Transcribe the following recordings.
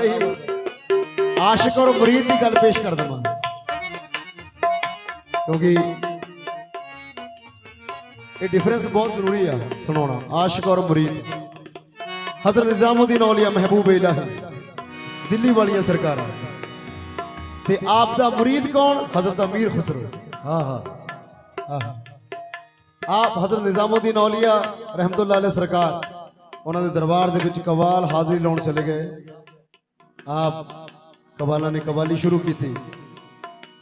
ਲਈ ਆਸ਼ਿਕ ਔਰ ਮੁਰੀਦ ਦੀ ਗੱਲ ਪੇਸ਼ ਕਰ ਦਵਾਂ। ਕਿਉਂਕਿ ਇਹ ਡਿਫਰੈਂਸ ਬਹੁਤ ਜ਼ਰੂਰੀ ਆ ਸੁਣਾਉਣਾ। ਆਸ਼ਿਕ ਔਰ ਮੁਰੀਦ। ਹਜ਼ਰਤ ਨਿਜ਼ਾਮੁਦੀਨ ਔਲੀਆ ਮਹਿਬੂਬ ਇਲਾਹੀ। ਦਿੱਲੀ ਵਾਲੀਆਂ ਸਰਕਾਰਾਂ। ਤੇ ਆਪ ਦਾ ਮੁਰੀਦ ਕੌਣ? ਹਜ਼ਰਤ ਅਮੀਰ ਖੁਸਰੋ। ਹਾਂ ਹਾਂ। ਆਪ ਹਜ਼ਰਤ ਨਿਜ਼ਾਮੁਦੀਨ ਔਲੀਆ ਰਹਿਮਤੁਲਲਾਹ ਅਲੈਹ ਸਰਕਾਰ ਉਹਨਾਂ ਦੇ ਦਰਬਾਰ ਦੇ ਵਿੱਚ ਕਵਾਲ ਹਾਜ਼ਰੀ ਲਾਉਣ ਚਲੇ ਗਏ। ਆਪ ਕਵਾਲਾਂ ਨੇ ਕਵਾਲੀ ਸ਼ੁਰੂ ਕੀਤੀ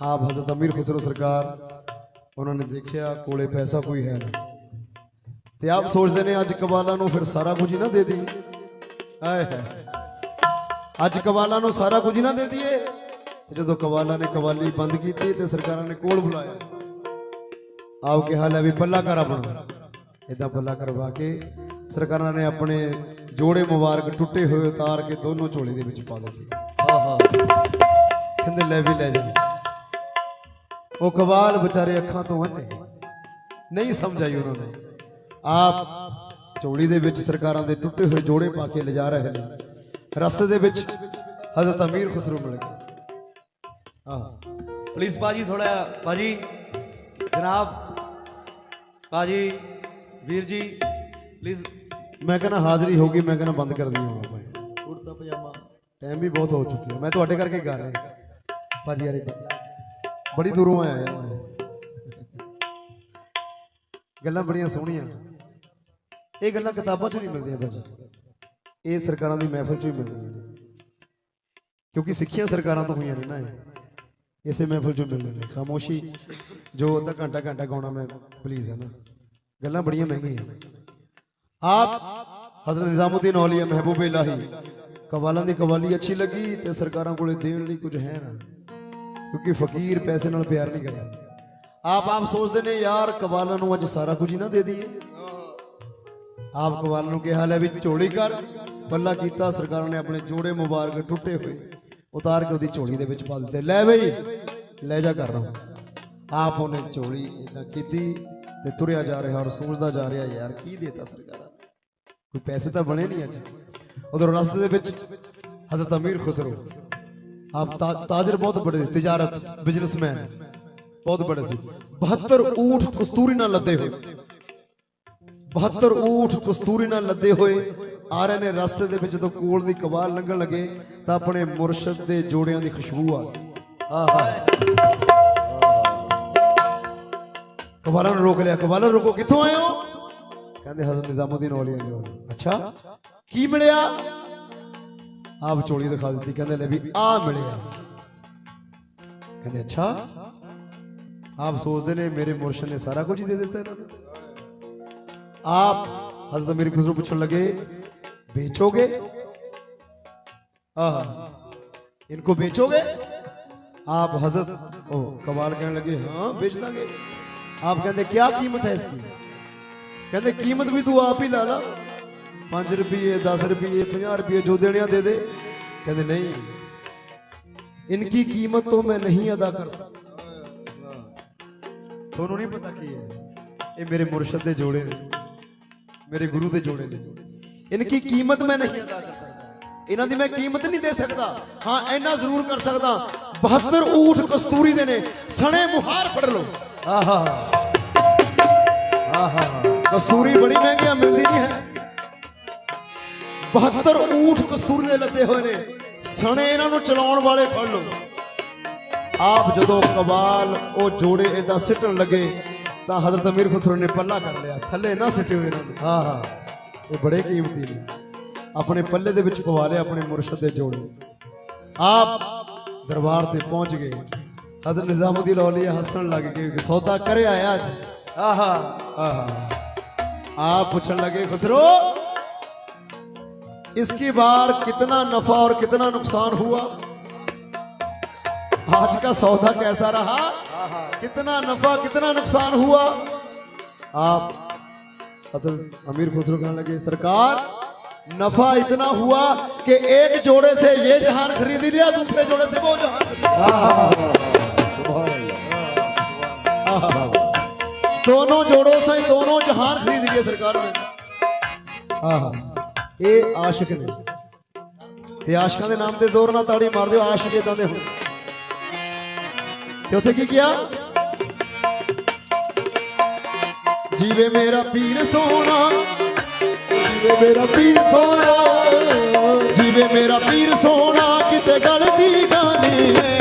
ਆਪ ਹਜ਼ਰਤ ਅਮੀਰ ਖੁਸਰੋ ਸਰਕਾਰ ਉਹਨਾਂ ਨੇ ਦੇਖਿਆ ਕੋਲੇ ਪੈਸਾ ਕੋਈ ਹੈ ਨਾ ਤੇ ਆਪ ਸੋਚਦੇ ਨੇ ਅੱਜ ਕਵਾਲਾ ਨੂੰ ਫਿਰ ਸਾਰਾ ਕੁਝ ਹੀ ਨਾ ਦੇ ਦੀ ਆਏ ਹੈ ਅੱਜ ਕਵਾਲਾਂ ਨੂੰ ਸਾਰਾ ਕੁਝ ਹੀ ਨਾ ਦੇ ਦਈਏ ਤੇ ਜਦੋਂ ਕਵਾਲਾ ਨੇ ਕਵਾਲੀ ਬੰਦ ਕੀਤੀ ਤੇ ਸਰਕਾਰਾਂ ਨੇ ਕੋਲ ਬੁਲਾਇਆ ਆਓ ਕਿਹਾ ਲੈ ਵੀ ਪੱਲਾ ਕਰ ਆਪਣਾ ਇਦਾਂ ਪੱਲਾ ਕਰਵਾ ਕੇ ਸਰਕਾਰਾਂ ਨੇ ਆਪਣੇ ਜੋੜੇ ਮੁਬਾਰਕ ਟੁੱਟੇ ਹੋਏ ਉਤਾਰ ਕੇ ਦੋਨੋਂ ਝੋਲੇ ਦੇ ਵਿੱਚ ਪਾ ਦਿੱਤੇ ਹਾਂ ਹਾਂ। ਕਹਿੰਦੇ ਲੈ ਵੀ ਲੈ ਜਾ। ਉਹ ਕਵਾਲ ਵਿਚਾਰੇ ਅੱਖਾਂ ਤੋਂ ਅੰਨੇ। ਨਹੀਂ ਸਮਝ ਆਈ ਉਹਨਾਂ ਨੂੰ। ਆਪ ਝੋਲੀ ਦੇ ਵਿੱਚ ਸਰਕਾਰਾਂ ਦੇ ਟੁੱਟੇ ਹੋਏ ਜੋੜੇ ਪਾ ਕੇ ਲਿਜਾ ਰਹੇ ਨੇ। ਰਸਤੇ ਦੇ ਵਿੱਚ ਹਜ਼ਰਤ ਅਮੀਰ ਖੁਸਰੋ ਮਿਲ ਗਏ। ਆਹ। ਪਲੀਜ਼ ਬਾਜੀ ਥੋੜਾ ਬਾਜੀ। ਜਨਾਬ ਬਾਜੀ ਵੀਰ ਜੀ ਪਲੀਜ਼ ਮੈਂ ਕਹਿੰਦਾ ਹਾਜ਼ਰੀ ਹੋ ਗਈ ਮੈਂ ਕਹਿੰਦਾ ਬੰਦ ਕਰ ਆਪਾਂ ਇਹ। ਕੁੜਤਾ ਪਜਾਮਾ। ਟਾਈਮ ਵੀ ਬਹੁਤ ਹੋ ਚੁੱਕਿਆ। ਮੈਂ ਤੁਹਾਡੇ ਕਰਕੇ ਗਾ ਰਿਹਾ। ਭਾਜੀ ਯਾਰ। ਬੜੀ ਦੂਰੋਂ ਆਇਆ ਯਾਰ ਮੈਂ। ਗੱਲਾਂ ਬੜੀਆਂ ਸੋਹਣੀਆਂ। ਇਹ ਗੱਲਾਂ ਕਿਤਾਬਾਂ 'ਚ ਨਹੀਂ ਮਿਲਦੀਆਂ ਭਾਜੀ। ਇਹ ਸਰਕਾਰਾਂ ਦੀ ਮਹਿਫਲ 'ਚ ਹੀ ਮਿਲਦੀਆਂ ਨੇ। ਕਿਉਂਕਿ ਸਿੱਖੀਆਂ ਸਰਕਾਰਾਂ ਤੋਂ ਹੋਈਆਂ ਨੇ ਨਾ ਇਹ। ਇਸੇ ਮਹਿਫਲ 'ਚੋਂ ਮਿਲਦੇ ਨੇ। ਖਾਮੋਸ਼ੀ ਜੋ ਅੱਧਾ ਘੰਟਾ ਘੰਟਾ ਗਾਉਣਾ ਮੈਂ ਪਲੀਜ਼ ਹੈ ਨਾ। ਗੱਲਾਂ ਬੜੀਆਂ ਮਹਿੰਗੀਆਂ। ਆਪ ਹਜ਼ਰਤ ਨਿਜ਼ਾਮੁਦੀਨ ਔਲੀਆ ਮਹਿਬੂਬ ਇਲਾਹੀ ਕਵਾਲਾਂ ਦੀ ਕਵਾਲੀ ਅੱਛੀ ਲੱਗੀ ਤੇ ਸਰਕਾਰਾਂ ਕੋਲੇ ਦੇਣ ਲਈ ਕੁਝ ਹੈ ਨਾ, ਕਿਉਂਕਿ ਫਕੀਰ ਪੈਸੇ ਨਾਲ ਪਿਆਰ ਨਹੀਂ ਕਰਦਾ। ਆਪ ਆਪ ਸੋਚਦੇ ਨੇ, ਯਾਰ ਕਵਾਲਾਂ ਨੂੰ ਅੱਜ ਸਾਰਾ ਕੁਝ ਹੀ ਨਾ ਦੇ ਦਈਏ। ਆਪ ਕਵਾਲਾਂ ਨੂੰ ਕਿਹਾ, ਲੈ ਵੀ ਝੋਲੀ ਕਰ। ਪੱਲਾ ਕੀਤਾ, ਸਰਕਾਰਾਂ ਨੇ ਆਪਣੇ ਜੋੜੇ ਮੁਬਾਰਕ ਟੁੱਟੇ ਹੋਏ, ਉਤਾਰ ਕੇ ਉਹਦੀ ਝੋਲੀ ਦੇ ਵਿੱਚ ਪਾ ਦਿੱਤੇ। ਲੈ ਬਈ, ਲੈ ਜਾ ਕਰ ਰਹਾ ਆਪ ਉਹਨੇ ਝੋਲੀ ਇਦਾਂ ਕੀਤੀ ਤੇ ਤੁਰਿਆ ਜਾ ਰਿਹਾ ਔਰ ਸੋਚਦਾ ਜਾ ਰਿਹਾ, ਯਾਰ ਕੀ ਦੇਤਾ ਸਰਕਾਰਾਂ? ਕੋਈ ਪੈਸੇ ਤਾਂ ਬਣੇ ਨਹੀਂ ਅੱਜ। ਉਧਰ ਰਸਤੇ ਦੇ ਵਿੱਚ ਹਜ਼ਰਤ ਅਮੀਰ ਖੁਸਰੋ। ਆਪ ਤਾਜਰ ਬਹੁਤ ਬੜੇ ਸੀ ਬਿਜ਼ਨਸਮੈਨ ਬਹੁਤ ਬੜੇ ਸੀ। 72 ਊਠ ਕਸਤੂਰੀ ਨਾਲ ਲੱਦੇ ਹੋਏ। 72 ਊਠ ਕਸਤੂਰੀ ਨਾਲ ਲੱਦੇ ਹੋਏ, ਆ ਰਹੇ ਨੇ ਰਸਤੇ ਦੇ ਵਿੱਚ ਜਦੋਂ ਕੋਲ ਦੀ ਕਵਾਲ ਲੰਘਣ ਲੱਗੇ, ਤਾਂ ਆਪਣੇ ਮੁਰਸ਼ਦ ਦੇ ਜੋੜਿਆਂ ਦੀ ਖੁਸ਼ਬੂ ਆ ਗਈ ਹਾਂ ਕਵਾਲਾਂ ਨੂੰ ਰੋਕ ਲਿਆ, ਕਵਾਲਾਂ ਰੋਕੋ, ਕਿੱਥੋਂ ਆਏ ਹੋ? ਕਹਿੰਦੇ ਹਜ਼ਰਤ ਨਿਜ਼ਾਮੁਦੀਨ ਔਲੀਆ ਦੇ ਹੋ ਅੱਛਾ ਕੀ ਮਿਲਿਆ ਆਪ ਚੋਲੀ ਦਿਖਾ ਦਿੱਤੀ ਕਹਿੰਦੇ ਲੈ ਵੀ ਆ ਮਿਲਿਆ ਕਹਿੰਦੇ ਅੱਛਾ ਆਪ ਸੋਚਦੇ ਨੇ ਮੇਰੇ ਮੁਰਸ਼ਦ ਨੇ ਸਾਰਾ ਕੁਝ ਹੀ ਦੇ ਦਿੱਤਾ ਇਹਨਾਂ ਨੂੰ ਆਪ ਹਜ਼ਰਤ ਮੇਰੇ ਖੁਸਰੋ ਪੁੱਛਣ ਲੱਗੇ बेचोगे आहा इनको बेचोगे आप हजरत ओ कमाल कहने लगे हाँ बेच देंगे आप कहते क्या कीमत है इसकी ਕਹਿੰਦੇ ਕੀਮਤ ਵੀ ਤੂੰ ਆਪ ਹੀ ਲਾ ਲਾ। 5 ਰੁਪਏ 10 ਰੁਪਏ 50 ਰੁਪਏ ਜੋ ਦੇਣਿਆ ਦੇ ਦੇ। ਕਹਿੰਦੇ ਨਹੀਂ, ਇਨਕੀ ਕੀਮਤ ਤੋਂ ਮੈਂ ਨਹੀਂ ਅਦਾ ਕਰ ਸਕਦਾ। ਤੁਹਾਨੂੰ ਨਹੀਂ ਪਤਾ ਕੀ ਹੈ? ਇਹ ਮੇਰੇ ਮੁਰਸ਼ਦ ਦੇ ਜੋੜੇ ਨੇ। ਮੇਰੇ ਗੁਰੂ ਦੇ ਜੋੜੇ ਨੇ। ਇਨਕੀ ਕੀਮਤ ਮੈਂ ਨਹੀਂ ਅਦਾ ਕਰ ਸਕਦਾ। ਇਹਨਾਂ ਦੀ ਮੈਂ ਕੀਮਤ ਨਹੀਂ ਦੇ ਸਕਦਾ। ਹਾਂ, ਇੰਨਾ ਜ਼ਰੂਰ ਕਰ ਸਕਦਾ। 72 ਊਠ ਕਸਤੂਰੀ ਦੇ ਨੇ। ਸਣੇ ਮੁਹਾਰ ਫੜ ਲਓ। ਆਹਾ। ਆਹਾ। ਕਸਤੂਰੀ ਬੜੀ ਮਹਿੰਗੀ ਆ ਮਿਲਦੀ ਨਹੀਂ ਹੈ। 72 ਊਠ ਕਸਤੂਰੀ ਦੇ ਲੱਦੇ ਹੋਏ ਨੇ। ਸਣੇ ਇਹਨਾਂ ਨੂੰ ਚਲਾਉਣ ਵਾਲੇ ਫੜ ਲਓ। ਆਪ ਜਦੋਂ ਕਬਾਲ ਉਹ ਜੋੜੇ ਇਦਾਂ ਸਿੱਟਣ ਲੱਗੇ ਤਾਂ ਹਜ਼ਰਤ ਅਮੀਰ ਖੁਸਰੋ ਨੇ ਪੱਲਾ ਕਰ ਲਿਆ। ਥੱਲੇ ਨਾ ਸਿੱਟੇ ਹੋਏ ਨੂੰ। ਹਾਂ ਹਾਂ। ਇਹ ਬੜੇ ਕੀਮਤੀ ਨੇ। ਆਪਣੇ ਪੱਲੇ ਦੇ ਵਿੱਚ ਪਵਾ ਲਿਆ ਆਪਣੇ ਮੁਰਸ਼ਦ ਦੇ ਜੋੜੇ। ਆਪ ਦਰਬਾਰ ਤੇ ਪਹੁੰਚ ਗਏ। ਹਜ਼ਰਤ ਨਿਜ਼ਾਮੁਦੀਨ ਔਲੀਆ ਹੱਸਣ ਲੱਗ ਗਏ ਕਿ ਸੌਦਾ ਕਰੇ ਆਇਆ ਅੱਜ। ਆਹਾ। आहा। आप पूछने लगे, खुसरो, इसकी बार कितना नफा और कितना नुकसान हुआ? आज का सौदा कैसा रहा? कितना नफा, कितना नुकसान हुआ? आप हज़रत अमीर खुसरो कहने लगे, सरकार, नफा इतना हुआ कि एक जोड़े से ये जहान खरीद लिया, दूसरे जोड़े से वो जहान ਹੈ ਸਰਕਾਰ ਨੇ ਆਹ, ਇਹ ਆਸ਼ਿਕ ਨੇ। ਤੇ ਆਸ਼ਿਕਾਂ ਦੇ ਨਾਮ ਤੇ ਜ਼ੋਰ ਨਾਲ ਤਾੜੀ ਮਾਰ ਦਿਓ, ਆਸ਼ਿਕ ਇਦਾਂ ਦੇ ਹੁੰਦੇ ਤੇ ਉੱਥੇ ਕੀ ਕਿਹਾ? ਜੀਵੇ ਮੇਰਾ ਪੀਰ ਸੋਨਾ, ਜੀਵੇ ਮੇਰਾ ਪੀਰ ਸੋਨਾ, ਜੀਵੇ ਮੇਰਾ ਪੀਰ ਸੋਨਾ, ਕਿਤੇ ਗਲਤੀ ਨਾ ਨੇ।